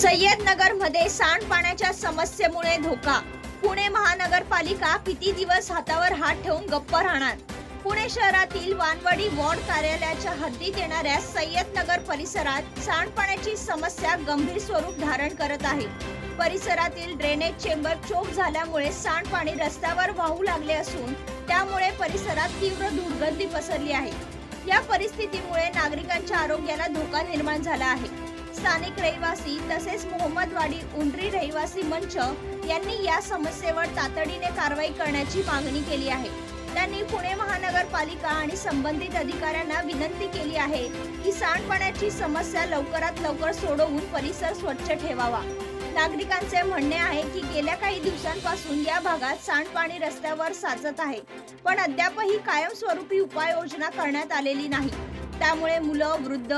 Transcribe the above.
सय्यदनगरमध्ये सांडपाण्याच्या समस्येमुळे धोका. पुणे महानगरपालिका किती दिवस हातावर हात ठेवून गप्प राहणार? पुणे शहरातील वानवडी वॉर्ड कार्यालयाच्या हद्दीत येणाऱ्या सय्यदनगर परिसरात सांडपाण्याची समस्या गंभीर स्वरूप धारण करत आहे. परिसरातील ड्रेनेज चेंबर चोक झाल्यामुळे सांडपाणी रस्त्यावर वाहू लागले असून त्यामुळे परिसरात तीव्र दुर्गंधी पसरली आहे. या परिस्थितीमुळे नागरिकांच्या आरोग्याला धोका निर्माण झाला आहे. स्थानिक रहिवासी तसेच मोहम्मदवाडी उंडरी रहिवासी मंच यांनी या समस्येवर तातडीने कारवाई करण्याची मागणी केली आहे. त्यांनी पुणे महानगरपालिका आणि संबंधित अधिकाऱ्यांना विनंती केली आहे की सांडपाण्याची समस्या लवकरात लवकर सोडवून परिसर स्वच्छ ठेवावा. नागरिकांचे म्हणणे आहे की गेल्या काही दिवसांपासून या भागात सांडपाणी रस्त्यावर साचत आहे पण अद्यापही कायमस्वरूपी उपाययोजना करण्यात आलेली नाही. त्यामुळे मुलं वृद्ध